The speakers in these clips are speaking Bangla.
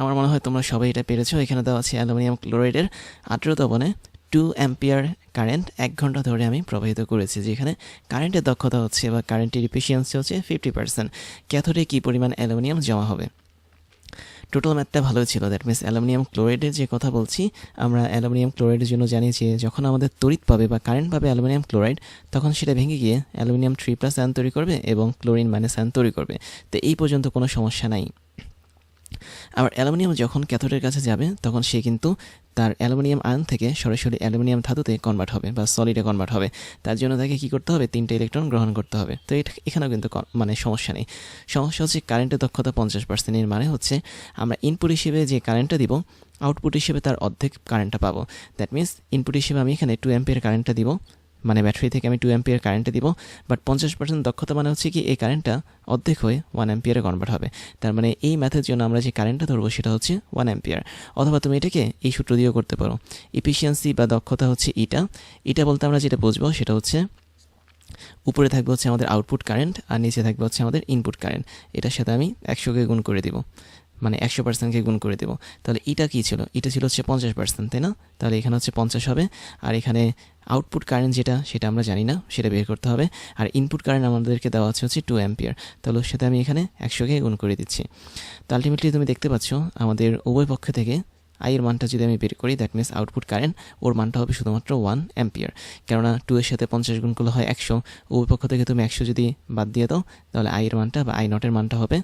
আমার মনে হয় তোমরা সবাই এটা পেরেছ। এখানে দেওয়া আছে অ্যালুমিনিয়াম ক্লোরাইডের আঠেরো তবনে টু অ্যাম্পিয়ার কারেন্ট এক ঘণ্টা ধরে আমি প্রবাহিত করেছি, যেখানে কারেন্টের দক্ষতা হচ্ছে বা কারেন্টের ইফিসিয়েন্সি হচ্ছে ফিফটি পার্সেন্ট ক্যাথোডে কী পরিমাণ অ্যালুমিনিয়াম জমা হবে? টোটাল ম্যাথটা ভালো ছিল দ্যাট মিনস অ্যালুমিনিয়াম ক্লোরাইডের যে কথা বলছি, আমরা অ্যালুমিনিয়াম ক্লোরাইডের জন্য জানি যে যখন আমাদের তড়িৎ পাবে বা কারেন্ট পাবে অ্যালুমিনিয়াম ক্লোরাইড, তখন সেটা ভেঙে গিয়ে অ্যালুমিনিয়াম থ্রি প্লাস অ্যান তৈরি করবে এবং ক্লোরিন মাইনাস অ্যান তৈরি করবে। তো এই পর্যন্ত কোনো সমস্যা নাই। আবার অ্যালুমিনিয়াম যখন ক্যাথোডের কাছে যাবে, তখন সে কিন্তু তার অ্যালুমিনিয়াম আয়ন থেকে সরাসরি অ্যালুমিনিয়াম ধাতুতে কনভার্ট হবে বা সলিডে কনভার্ট হবে। তার জন্য তাকে কী করতে হবে? তিনটে ইলেকট্রন গ্রহণ করতে হবে। তো এটা এখানেও কিন্তু মানে সমস্যা নেই। সমস্যা হচ্ছে কারেন্টের দক্ষতা পঞ্চাশ পার্সেন্টের মানে হচ্ছে আমরা ইনপুট হিসেবে যে কারেন্টটা দিব আউটপুট হিসেবে তার অর্ধেক কারেন্টটা পাবো। দ্যাট মিনস ইনপুট হিসেবে আমি এখানে টু অ্যাম্পিয়ার কারেন্টটা দিব। মানে ব্যাটারি থেকে আমি টু অ্যাম্পিয়ার কারেন্টে দিব বাট পঞ্চাশ পার্সেন্ট দক্ষতা মানে হচ্ছে কি এই কারেন্টটা অর্ধেক হয়ে ওয়ান অ্যাম্পিয়ারে কনভার্ট হবে। তার মানে এই ম্যাথের জন্য আমরা যে কারেন্টটা ধরবো সেটা হচ্ছে ওয়ান অ্যাম্পিয়ার অথবা তুমি এটাকে এই সূত্র দিয়েও করতে পারো। ইফিসিয়েন্সি বা দক্ষতা হচ্ছে ইটা এটা বলতে আমরা যেটা বুঝব সেটা হচ্ছে উপরে থাকবে হচ্ছে আমাদের আউটপুট কারেন্ট আর নিচে থাকবে হচ্ছে আমাদের ইনপুট কারেন্ট এটার সাথে আমি একশোকে গুণ করে দিব। মানে একশো পার্সেন্টকে গুণ করে দেবো। তাহলে এটা কী ছিল? এটা ছিল হচ্ছে পঞ্চাশ পার্সেন্ট তাই না? তাহলে এখানে হচ্ছে পঞ্চাশ হবে। আর এখানে আউটপুট কারেন্ট যেটা, সেটা আমরা জানি না, সেটা বের করতে হবে। আর ইনপুট কারেন্ট আমাদেরকে দেওয়া আছে হচ্ছে টু অ্যাম্পিয়ার তাহলে ওর সাথে আমি এখানে একশোকে গুণ করে দিচ্ছি। তো আলটিমেটলি তুমি দেখতে পাচ্ছ, আমাদের উভয় পক্ষ থেকে আইয়ের মানটা যদি আমি বের করি দ্যাট মিনস আউটপুট কারেন্ট ওর মানটা হবে শুধুমাত্র ওয়ান অ্যাম্পিয়ার কেননা টু এর সাথে পঞ্চাশ গুণ করলে হয় একশো। উভয় পক্ষ থেকে তুমি একশো যদি বাদ দিয়ে দাও, তাহলে আইয়ের মানটা বা আই নটের মানটা হবে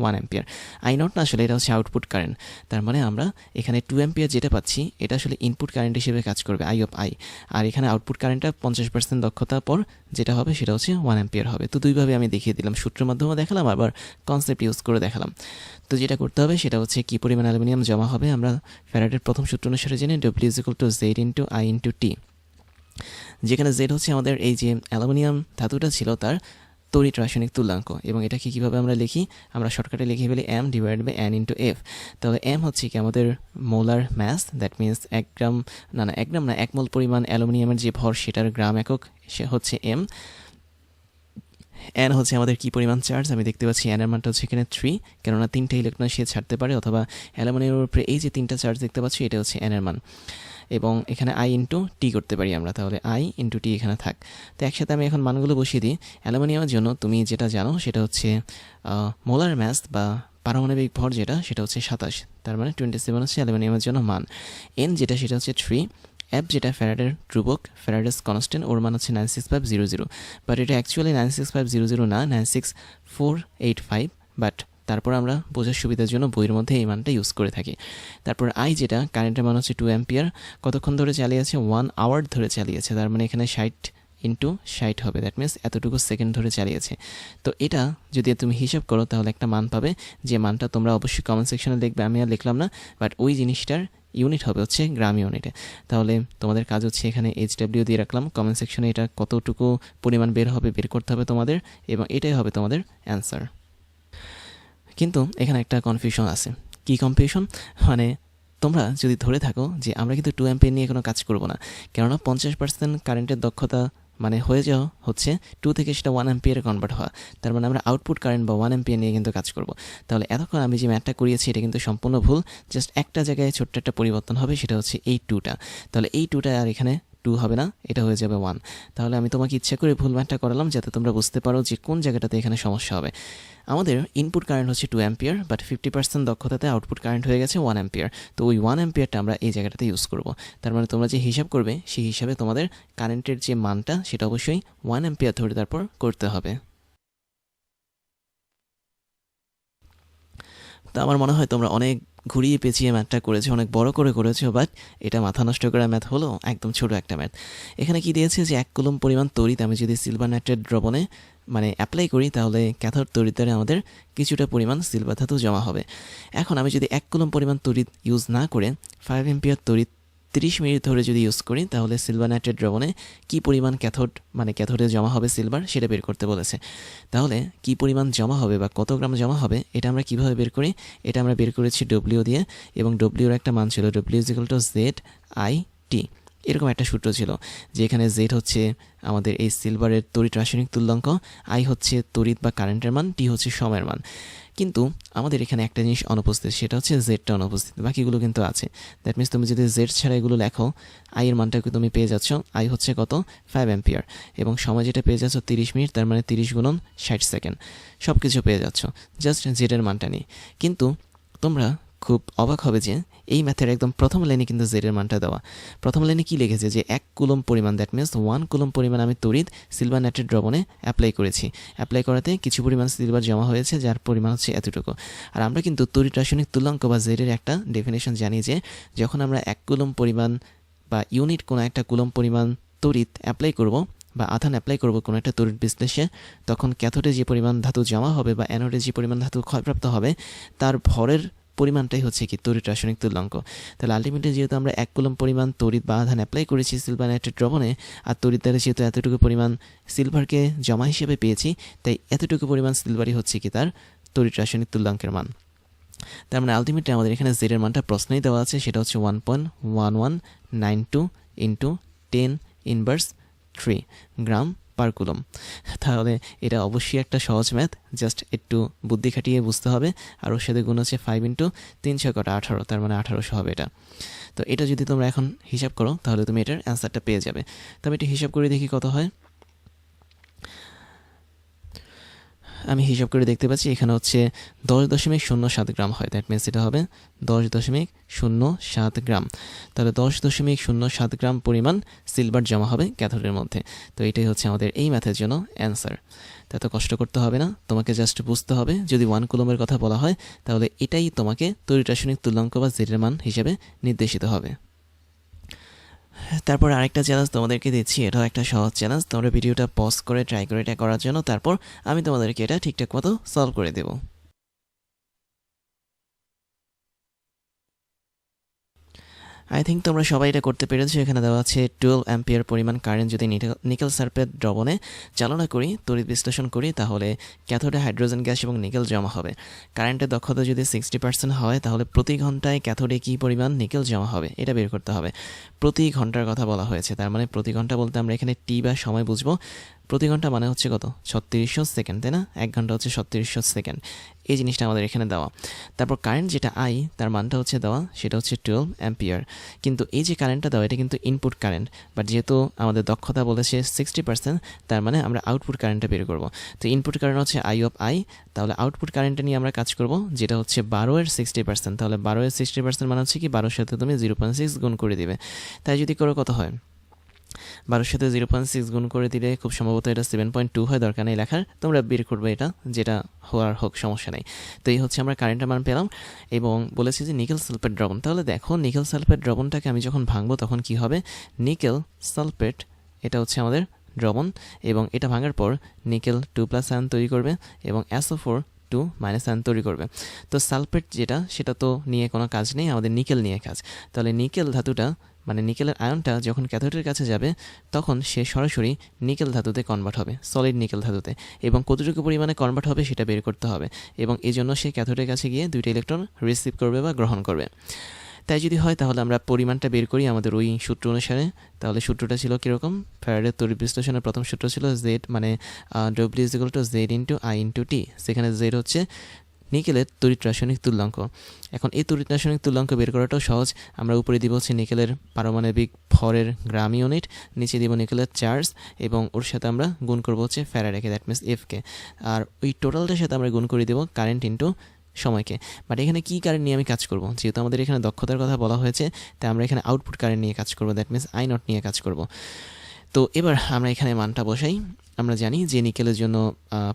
ওয়ান অ্যাম্পিয়ার আই নট না আসলে এটা হচ্ছে আউটপুট কারেন্ট তার মানে আমরা এখানে টু অ্যাম্পিয়ার যেটা পাচ্ছি, এটা আসলে ইনপুট কারেন্ট হিসেবে কাজ করবে আই অফ আই আর এখানে আউটপুট কারেন্টটা পঞ্চাশ পার্সেন্ট দক্ষতার পর যেটা হবে সেটা হচ্ছে ওয়ান অ্যাম্পিয়ার হবে। তো দুইভাবে আমি দেখিয়ে দিলাম, সূত্রের মাধ্যমে দেখালাম, আবার কনসেপ্ট ইউজ করে দেখালাম। তো যেটা করতে হবে সেটা হচ্ছে কী পরিমাণ অ্যালুমিনিয়াম জমা হবে, আমরা ফ্যারাডের প্রথম সূত্র অনুসারে জেনে W is equal to Z into I into T যেখানে জেড হচ্ছে আমাদের এই যে অ্যালুমিনিয়াম ধাতুটা ছিল তার তড়িৎ রাসায়নিক তুলাঙ্ক এবং এটাকে কীভাবে আমরা লিখি? আমরা শর্টকাটে লিখে ফেলি M divide by N into F তাহলে এম হচ্ছে কি আমাদের মোলার ম্যাস দ্যাট মিন্স এক গ্রাম না না, এক গ্রাম না, এক মোল পরিমাণ অ্যালুমিনিয়ামের যে ভর, সেটার গ্রাম একক, সে হচ্ছে এম এন হচ্ছে আমাদের কী পরিমাণ চার্জ? আমি দেখতে পাচ্ছি এনের মানটা হচ্ছে এখানে থ্রি কেননা তিনটে ইলেকট্রন সে ছাড়তে পারে অথবা অ্যালুমিনিয়ামের উপরে এই যে তিনটা চার্জ দেখতে পাচ্ছি, এটা হচ্ছে এনের মান। এবং এখানে আই ইন্টু টি করতে পারি আমরা, তাহলে আই ইন্টু টি এখানে থাক। তো একসাথে আমি এখন মানগুলো বসিয়ে দিই। অ্যালুমিনিয়ামের জন্য তুমি যেটা জানো, সেটা হচ্ছে মোলার ম্যাস বা পারমাণবিক ভর যেটা, সেটা হচ্ছে সাতাশ। তার মানে টোয়েন্টি সেভেন হচ্ছে অ্যালুমিনিয়ামের জন্য মান। এন যেটা, সেটা হচ্ছে থ্রি অ্যাপ যেটা ফ্যারাডের ধ্রুবক ফ্যারাডেস কনস্ট্যান্ট, ওর মান হচ্ছে nine six five zero zero but এটা actually nine six five zero zero না nine six four eight five but তারপর আমরা বোঝার সুবিধার জন্য বইয়ের মধ্যে এই মানটা ইউজ করে থাকি। তারপর আই যেটা কারেন্টের মান হচ্ছে টু অ্যাম্পিয়ার কতক্ষণ ধরে চালিয়েছে ওয়ান আওয়ার ধরে চালিয়েছে। তার মানে এখানে ষাট ইন্টু ষাট হবে। দ্যাট মিনস এতটুকু সেকেন্ড ধরে চালিয়েছে। তো এটা যদি তুমি হিসাব করো, তাহলে একটা মান পাবে। যে মানটা তোমরা অবশ্যই কমেন্ট সেকশনে দেখবে। আমি আর লিখলাম না বাট ওই জিনিসটার ইউনিট হবে হচ্ছে গ্রাম ইউনিটে তাহলে তোমাদের কাজ হচ্ছে এখানে এইচ ডাব্লিউ দিয়ে রাখলাম। কমেন্ট সেকশনে এটা কতটুকু পরিমাণ বের হবে বের করতে হবে তোমাদের, এবং এটাই হবে তোমাদের অ্যান্সার কিন্তু এখানে একটা কনফিউশন আছে। কী কনফিউশন মানে তোমরা যদি ধরে থাকো যে আমরা কিন্তু টু অ্যাম্পিয়ার নিয়ে কোনো কাজ করব না, কেননা পঞ্চাশ পার্সেন্ট কারেন্টের দক্ষতা মানে হয়ে যাওয়া হচ্ছে টু থেকে সেটা ওয়ান এমপিয়ারে কনভার্ট হওয়া। তার মানে আমরা আউটপুট কারেন্ট বা ওয়ান এমপিয়ার নিয়ে কিন্তু কাজ করব। তাহলে এতক্ষণ আমি যে ম্যাথটা করিয়েছি, এটা কিন্তু সম্পূর্ণ ভুল। জাস্ট একটা জায়গায় ছোট্ট একটা পরিবর্তন হবে, সেটা হচ্ছে এই টুটা তাহলে এই টুটা আর এখানে টু হবে না, এটা হয়ে যাবে ওয়ান তাহলে আমি তোমাকে ইচ্ছা করে ভুল ম্যাথটা করালাম যাতে তোমরা বুঝতে পারো যে কোন জায়গাটাতে এখানে সমস্যা হবে। আমাদের ইনপুট কারেন্ট হচ্ছে two ampere but fifty percent দক্ষতাতে output current হয়ে গেছে ওয়ান অ্যাম্পিয়ার তো ওই ওয়ান অ্যাম্পিয়ারটা আমরা এই জায়গাটাতে ইউজ করব। তার মানে তোমরা যে হিসাব করবে, সেই হিসাবে তোমাদের কারেন্টের যে মানটা, সেটা অবশ্যই ওয়ান অ্যাম্পিয়ার ধরে তারপর করতে হবে। তো আমার মনে হয় তোমরা অনেক ঘুরিয়ে পেঁচিয়ে ম্যাথটা করেছে, অনেক বড় করে করেছ বাট এটা মাথা নষ্ট করা ম্যাথ হলো একদম ছোট একটা ম্যাথ। এখানে কি দিয়েছে যে এক কলম পরিমাণ তড়িৎ আমি যদি সিলভার নাইট্রেট দ্রবণে মানে অ্যাপ্লাই করি, তাহলে ক্যাথর তরিতারে আমাদের কিছুটা পরিমাণ সিলভার ধাতু জমা হবে। এখন আমি যদি এক কলম পরিমাণ তড়িৎ ইউজ না করে ফাইভ এম্পিয়ার তড়িৎ তিরিশ মিনিট ধরে যদি ইউজ করি, তাহলে সিলভার নাইট্রেট দ্রবণে কী পরিমাণ ক্যাথোড মানে ক্যাথোডে জমা হবে সিলভার সেটা বের করতে বলেছে। তাহলে কি পরিমাণ জমা হবে বা কত গ্রাম জমা হবে, এটা আমরা কীভাবে বের করি? এটা আমরা বের করেছি ডব্লিউ দিয়ে, এবং ডব্লিউর একটা মান ছিল W is equal to Z I T এরকম একটা সূত্র ছিল যেখানে জেড হচ্ছে আমাদের এই সিলভারের তড়িৎ রাসায়নিক তুল্যাঙ্ক আই হচ্ছে তড়িৎ বা কারেন্টের মান টি হচ্ছে সময়ের মান। কিন্তু আমাদের এখানে একটা জিনিস অনুপস্থিত, সেটা হচ্ছে জেডটা অনুপস্থিত। বাকিগুলো কিন্তু আছে। দ্যাট মিনস তুমি যদি জেড ছাড়া এগুলো লেখো আই এর মানটাকে তুমি পেয়ে যাচ্ছ। আই হচ্ছে কত? ফাইভ অ্যাম্পিয়ার এবং সময় যেটা পেয়ে যাচ্ছ তিরিশ মিনিট, তার মানে তিরিশ গুণন ষাট সেকেন্ড। সব কিছু পেয়ে যাচ্ছ। জাস্ট জেডের মানটা নিয়ে। কিন্তু তোমরা খুব অবাক হবে যে এই ম্যাথের একদম প্রথম লাইনে কিন্তু জেডের মানটা দেওয়া। প্রথম লাইনে কি লিখেছে যে এক কুলম পরিমাণ দ্যাট মিনস ওয়ান কুলম পরিমাণ আমি তড়িৎ সিলভার নেটের দ্রবণে অ্যাপ্লাই করেছি। অ্যাপ্লাই করাতে কিছু পরিমাণ সিলভার জমা হয়েছে, যার পরিমাণ হচ্ছে এতটুকু। আর আমরা কিন্তু তড়িৎ রাসায়নিক তুল্যাঙ্ক বা জেডের একটা ডেফিনেশন জানি যে যখন আমরা এক কুলম পরিমাণ বা ইউনিট কোনো একটা কুলম পরিমাণ তড়িৎ অ্যাপ্লাই করব বা আধান অ্যাপ্লাই করব কোনো একটা তড়িৎ বিশ্লেষে, তখন ক্যাথোডে যে পরিমাণ ধাতু জমা হবে বা অ্যানোডে যে পরিমাণ ধাতু ক্ষয়প্রাপ্ত হবে, তার ভরের পরিমাণটাই হচ্ছে কি তড়িৎ রাসায়নিক তুল্যাঙ্ক। তাহলে আলটিমেটলি যেহেতু আমরা এক কুলম পরিমাণ তড়িৎ বা আধান অ্যাপ্লাই করেছি সিলভার নাইট্রেট দ্রবণে, আর তড়িৎ দ্বারা যেহেতু এতটুকু পরিমাণ সিলভারকে জমা হিসেবে পেয়েছি, তাই এতটুকু পরিমাণ সিলভারই হচ্ছে কি তার তড়িৎ রাসায়নিক তুল্যাঙ্কের মান। তার মানে আলটিমেটলি আমাদের এখানে জেডের মানটা প্রশ্নেই দেওয়া আছে, সেটা হচ্ছে one point one one nine two into ten inverse three gram per coulomb. তাহলে এটা অবশ্যই একটা সহজ ম্যাথ। জাস্ট একটু বুদ্ধি খাটিয়ে বুঝতে হবে। আর ওর সাথে গুণ হচ্ছে ফাইভ ইন্টু তিনশো কটা আঠারো, তার মানে আঠারোশো হবে এটা। তো এটা যদি তোমরা এখন হিসাব করো, তাহলে তুমি এটার অ্যান্সারটা পেয়ে যাবে। তবে এটা হিসাব করে দেখি কত হয়। আমি হিসাব করে দেখতে পাচ্ছি, এখানে হচ্ছে দশ দশমিক শূন্য সাত গ্রাম হয়। দ্যাট মিনস এটা হবে দশ দশমিক শূন্য সাত গ্রাম। তাহলে দশ দশমিক শূন্য সাত গ্রাম পরিমাণ সিলভার জমা হবে ক্যাথোডের মধ্যে। তো এটাই হচ্ছে আমাদের এই ম্যাথের জন্য অ্যান্সার এত কষ্ট করতে হবে না, তোমাকে জাস্ট বুঝতে হবে। যদি ওয়ান কুলমের কথা বলা হয়, তাহলে এটাই তোমাকে তড়িৎ রাসায়নিক তুল্যাঙ্ক বা জেরের মান হিসেবে নির্দেশিত হবে। তারপর আরেকটা চ্যালেঞ্জ তোমাদেরকে দিচ্ছি, এটাও একটা সহজ চ্যালেঞ্জ তোমরা ভিডিওটা পজ করে ট্রাই করে এটা করার জন্য, তারপর আমি তোমাদেরকে এটা ঠিকঠাক মতো সলভ করে দেবো। আই থিঙ্ক তোমরা সবাই এটা করতে পেরেছ। এখানে দেওয়া আছে টুয়েলভ অ্যাম্পিয়ার পরিমাণ কারেন্ট যদি নিকেল সার্পেট দ্রবণে চালনা করি, তড়িৎ বিশ্লেষণ করি, তাহলে ক্যাথোডে হাইড্রোজেন গ্যাস এবং নিকেল জমা হবে। কারেন্টের দক্ষতা যদি সিক্সটি পার্সেন্ট হয়, তাহলে প্রতি ঘন্টায় ক্যাথোডে কী পরিমাণ নিকেল জমা হবে? এটা বের করতে হবে। প্রতি ঘণ্টার কথা বলা হয়েছে। তার মানে প্রতি ঘণ্টা বলতে আমরা এখানে টি বা সময় বুঝব। প্রতি ঘণ্টা মানে হচ্ছে কত? ছত্রিশশো সেকেন্ড, তাই না? এক ঘণ্টা হচ্ছে ছত্রিশশো সেকেন্ড। এই জিনিসটা আমাদের এখানে দেওয়া। তারপর কারেন্ট যেটা আই তার মানটা হচ্ছে দেওয়া, সেটা হচ্ছে টুয়েলভ অ্যাম্পিয়ার কিন্তু এই যে কারেন্টটা দেওয়া, এটা কিন্তু ইনপুট কারেন্ট বাট যেহেতু আমাদের দক্ষতা বলেছে সিক্সটি পার্সেন্ট তার মানে আমরা আউটপুট কারেন্টটা বের করব। তো ইনপুট কারেন্ট হচ্ছে আই অফ আই তাহলে আউটপুট কারেন্টটা নিয়ে আমরা কাজ করব, যেটা হচ্ছে বারো এর সিক্সটি পার্সেন্ট তাহলে বারো এর সিক্সটি পার্সেন্ট মানে হচ্ছে কি? বারোর সাথে তুমি জিরো পয়েন্ট সিক্স গুণ করে দিবে। তাই যদি করো কত হয়? বারোর সাথে জিরো পয়েন্ট সিক্স গুণ করে দিলে খুব সম্ভবত এটা সেভেন পয়েন্ট টু হয় দরকার নেই লেখার। তোমরা বের করবে এটা, যেটা হওয়ার হোক, সমস্যা নেই। তো এই হচ্ছে আমরা কারেন্টের মান পেলাম এবং বলেছি যে নিকেল সালফেট দ্রবণ। তাহলে দেখো নিকেল সালফেট দ্রবণটাকে আমি যখন ভাঙবো তখন কি হবে? নিকেল সালফেট এটা হচ্ছে আমাদের দ্রবণ এবং এটা ভাঙার পর নিকেল টু প্লাস আয়ন তৈরি করবে এবং S O four two minus ion তৈরি করবে। তো সালফেট যেটা, সেটা তো নিয়ে কোনো কাজ নেই, আমাদের নিকেল নিয়ে কাজ। তাহলে নিকেল ধাতুটা মানে নিকেলের আয়নটা যখন ক্যাথোডের কাছে যাবে, তখন সে সরাসরি নিকেল ধাতুতে কনভার্ট হবে সলিড নিকেল ধাতুতে, এবং কতটুকু পরিমাণে কনভার্ট হবে সেটা বের করতে হবে, এবং এই জন্য সে ক্যাথোডের কাছে গিয়ে দুইটা ইলেকট্রন রিসিভ করবে বা গ্রহণ করবে। তাই যদি হয়, তাহলে আমরা পরিমাণটা বের করি আমাদের ওই সূত্র অনুসারে। তাহলে সূত্রটা ছিল কীরকম? ফ্যারাডের তড়িৎ বিশ্লেষণের প্রথম সূত্র ছিল জেড মানে W is to Z into I into T সেখানে জেড হচ্ছে নিকেলের তড়িৎ রাসায়নিক তুল্যাঙ্ক। এখন এই তড়িৎ রাসায়নিক তুল্যাঙ্ক বের করাটাও সহজ। আমরা উপরে দিব হচ্ছে নিকেলের পারমাণবিক ভরের গ্রাম ইউনিট, নিচে দিব নিকেলের চার্জ, এবং ওর সাথে আমরা গুণ করব হচ্ছে ফ্যারাডেকে দ্যাট মিনস এফকে আর ওই টোটালটার সাথে আমরা গুণ করে দেবো কারেন্ট ইন্টু সময়কে। বাট এখানে কী কারেন্ট নিয়ে আমি কাজ করব? যেহেতু আমাদের এখানে দক্ষতার কথা বলা হয়েছে, তাই আমরা এখানে আউটপুট কারেন্ট নিয়ে কাজ করব দ্যাট মিনস আই নট নিয়ে কাজ করব। তো এবার আমরা এখানে মানটা বসাই। আমরা জানি যে নিকেলের জন্য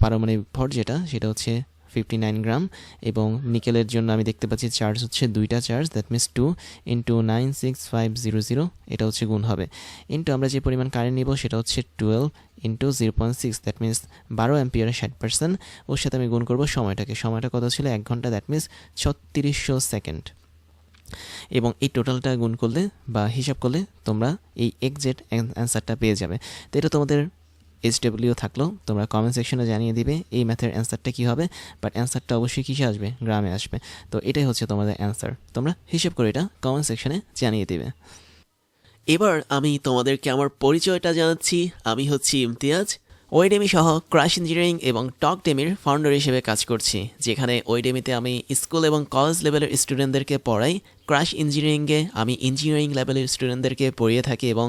পারমাণবিক ভর যেটা, সেটা হচ্ছে ফিফটি নাইন গ্রাম এবং নিকেলের জন্য আমি দেখতে পাচ্ছি চার্জ হচ্ছে দুইটা charge that means two into nine six five zero zero এটা হচ্ছে গুণ হবে। ইন্টু আমরা যে পরিমাণ কারেন্ট নিব সেটা হচ্ছে twelve into zero point six that means বারো অ্যাম্পিয়ারের ষাট পার্সেন্ট ওর সাথে আমি গুণ করব সময়টাকে। সময়টা কত ছিল? এক ঘণ্টা দ্যাট মিনস ছত্রিশশো সেকেন্ড এবং এই টোটালটা গুণ করলে বা হিসাব করলে তোমরা এই এক্সেট অ্যান্সারটা পেয়ে যাবে। তো এটা তোমাদের এইচডব্লিউ থাকল, তোমরা কমেন্ট সেকশনে জানিয়ে দিবে এই ম্যাথের অ্যান্সারটা কী হবে বাট অ্যান্সারটা অবশ্যই কিসে আসবে? গ্রামে আসবে। তো এটাই হচ্ছে তোমাদের অ্যান্সার তোমরা হিসেব করে এটা কমেন্ট সেকশনে জানিয়ে দিবে। এবার আমি তোমাদেরকে আমার পরিচয়টা জানাচ্ছি। আমি হচ্ছি ইমতিয়াজ। ওয়েডেমি সহ ক্রাশ ইঞ্জিনিয়ারিং এবং টক ডেমির ফাউন্ডার হিসেবে কাজ করছি। যেখানে ওয়েডেমিতে আমি স্কুল এবং কলেজ লেভেলের স্টুডেন্টদেরকে পড়াই। ক্রাশ ইঞ্জিনিয়ারিংয়ে আমি ইঞ্জিনিয়ারিং লেভেলের স্টুডেন্টদেরকে পড়িয়ে থাকি এবং